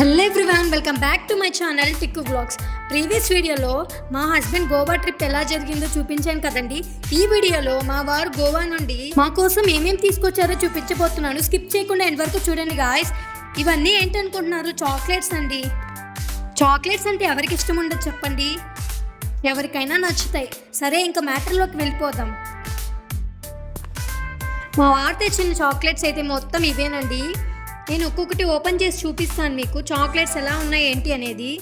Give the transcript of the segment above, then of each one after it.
Hello everyone welcome back to my channel Tikku vlogs previous వీడియోలో మా husband Goa trip ఎలా జరిగిందో చూపించాను కదండి. ఈ వీడియోలో మా వారు గోవా నుండి మా కోసం ఏమేమి తీసుకొచ్చారో చూపించబోతున్నాను. స్కిప్ చేయకుండా ఎండ్ వరకు చూడండి గాయస్ ఇవన్నీ ఏంటనుకుంటున్నారు? చాక్లెట్స్ అండి. చాక్లెట్స్ అంటే ఎవరికి ఇష్టం ఉండదు చెప్పండి? ఎవరికైనా నచ్చుతాయి. సరే ఇంకా మ్యాటర్లోకి వెళ్ళిపోదాం. మా వారు తెచ్చిన చాక్లెట్స్ అయితే మొత్తం ఇవేనండి. నేను ఒక్కొక్కటి ఓపెన్ చేసి చూపిస్తాను మీకు. చాక్లెట్స్ ఎలా ఉన్నాయి ఏంటి అనేది.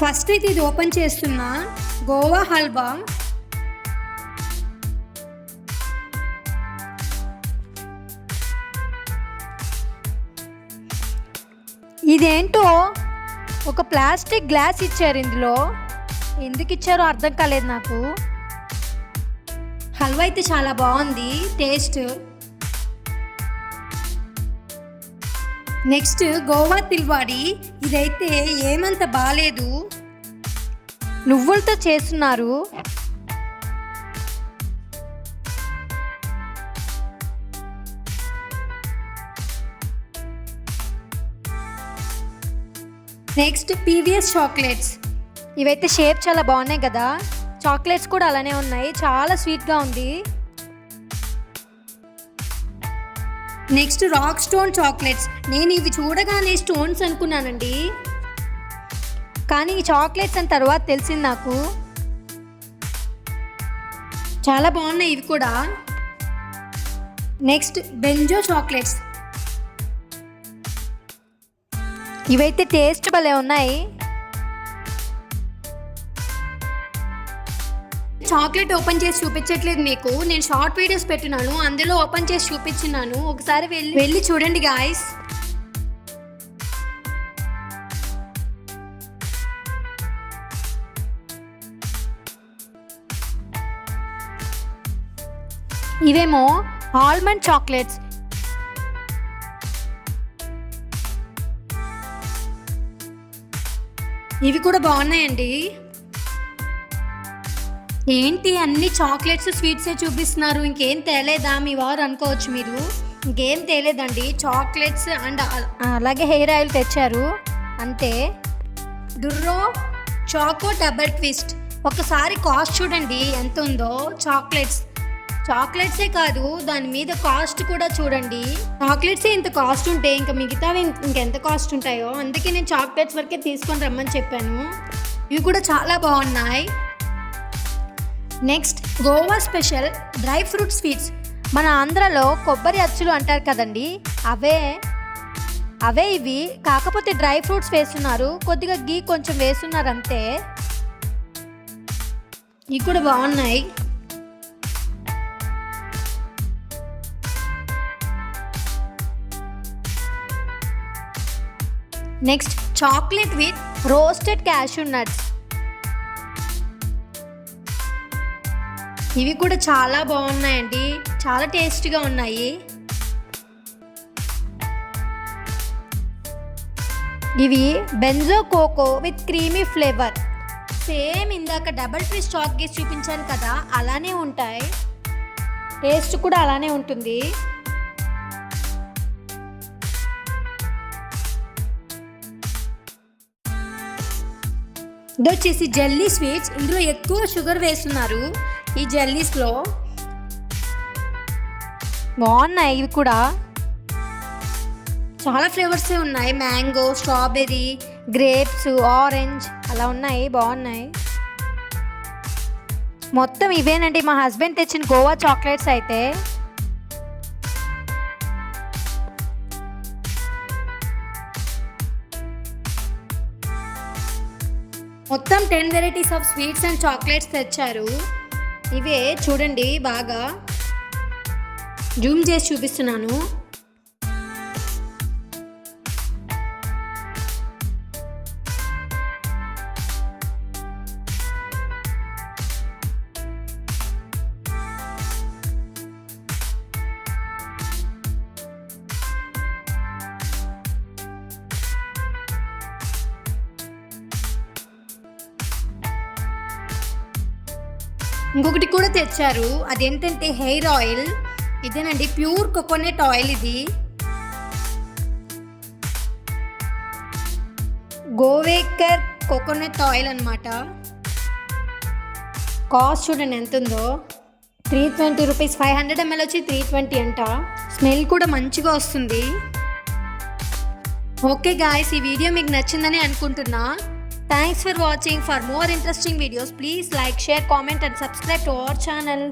ఫస్ట్ అయితే ఇది ఓపెన్ చేస్తున్నా. గోవా హల్వా. ఇదేంటో? ఒక ప్లాస్టిక్ గ్లాస్ ఇచ్చారు ఇందులో. ఎందుకు ఇచ్చారో అర్థం కాలేదు నాకు. హల్వా అయితే చాలా బాగుంది టేస్ట్. నెక్స్ట్ గోవా తిల్వాడి. ఇదైతే ఏమంత బాగాలేదు నువ్వులతో చేస్తున్నారు. నెక్స్ట్ పీవీఎస్ చాక్లెట్స్ ఇవైతే షేప్ చాలా బాగున్నాయి కదా. చాక్లెట్స్ కూడా అలానే ఉన్నాయి. చాలా స్వీట్గా ఉంది. నెక్స్ట్ రాక్ స్టోన్ చాక్లెట్స్ నేను ఇవి చూడగానే స్టోన్స్ అనుకున్నానండి. కానీ ఈ చాక్లెట్స్ అని తర్వాత తెలిసింది నాకు. చాలా బాగున్నాయి ఇవి కూడా. నెక్స్ట్ బెంజో చాక్లెట్స్ ఇవైతే టేస్ట్ భలే ఉన్నాయి. చాక్లెట్ ఓపెన్ చేసి చూపించట్లేదు మీకు. నేను షార్ట్ వీడియోస్ పెట్టినాను అందులో ఓపెన్ చేసి చూపించినాను. ఒకసారి వెళ్ళి వెళ్ళి చూడండి గాయస్. ఇవేమో ఆల్మండ్ చాక్లెట్స్ ఇవి కూడా బాగున్నాయండి. ఏంటి అన్ని చాక్లెట్స్ స్వీట్సే చూపిస్తున్నారు? ఇంకేం తేలేదా మీ వారు అనుకోవచ్చు మీరు. ఇంకేం తేలేదండి. చాక్లెట్స్ అండ్ అలాగే హెయిర్ ఆయిల్ తెచ్చారు. అంతే. Duro choco double twist. ఒకసారి కాస్ట్ చూడండి ఎంత ఉందో చాక్లెట్స్. చాక్లెట్సే కాదు దాని మీద కాస్ట్ కూడా చూడండి. చాక్లెట్సే ఇంత కాస్ట్ ఉంటే ఇంకా మిగతావి ఇంకెంత కాస్ట్ ఉంటాయో అందుకే నేను చాక్లెట్స్ వరకే తీసుకొని రమ్మని చెప్పాను. ఇవి కూడా చాలా బాగున్నాయి. Next Goa special dry fruit sweets. మన ఆంధ్రలో కొబ్బరి అచ్చులు అంటారు కదండి అవే అవే ఇవి. కాకపోతే డ్రై ఫ్రూట్స్ వేస్తున్నారు కొద్దిగా గీ కొంచెం వేస్తున్నారు అంతే. ఇవి కూడా బాగున్నాయి. Next chocolate with roasted cashew nuts ఇవి కూడా చాలా బాగున్నాయండి. చాలా టేస్ట్గా ఉన్నాయి. ఇవి Benjo cocoa with creamy flavour. Same ఇందాక డబల్ ట్రీ స్టాక్ గేస్ చూపించాను కదా అలానే ఉంటాయి. టేస్ట్ కూడా అలానే ఉంటుంది. ఇది వచ్చేసి జెల్లీ స్వీట్స్. ఇందులో ఎక్కువ షుగర్ వేస్తున్నారు. ఈ జెల్లీస్లో బాగున్నాయి ఇవి కూడా. చాలా ఫ్లేవర్సే ఉన్నాయి. మ్యాంగో స్ట్రాబెర్రీ గ్రేప్స్ ఆరెంజ్ అలా ఉన్నాయి. బాగున్నాయి. మొత్తం ఇవేనండి. మా హస్బెండ్ తెచ్చిన గోవా చాక్లెట్స్ అయితే మొత్తం ten varieties of sweets and chocolates తెచ్చారు. ఇవే చూడండి బాగా. జూమ్ చేసి చూపిస్తున్నాను. ఇంకొకటి కూడా తెచ్చారు. అదేంటంటే హెయిర్ ఆయిల్. ఇదేనండి ప్యూర్ కోకోనట్ ఆయిల్ ఇది. గోవేకర్ కోకోనట్ ఆయిల్ అనమాట కాస్ట్ చూడండి ఎంత ఉందో three twenty rupees. Five hundred ML వచ్చి త్రీ ట్వంటీ అంట. స్మెల్ కూడా మంచిగా వస్తుంది. ఓకే గాయస్ ఈ వీడియో మీకు నచ్చిందని అనుకుంటున్నా. Thanks for watching. For more interesting videos, please like, share, comment and subscribe to our channel.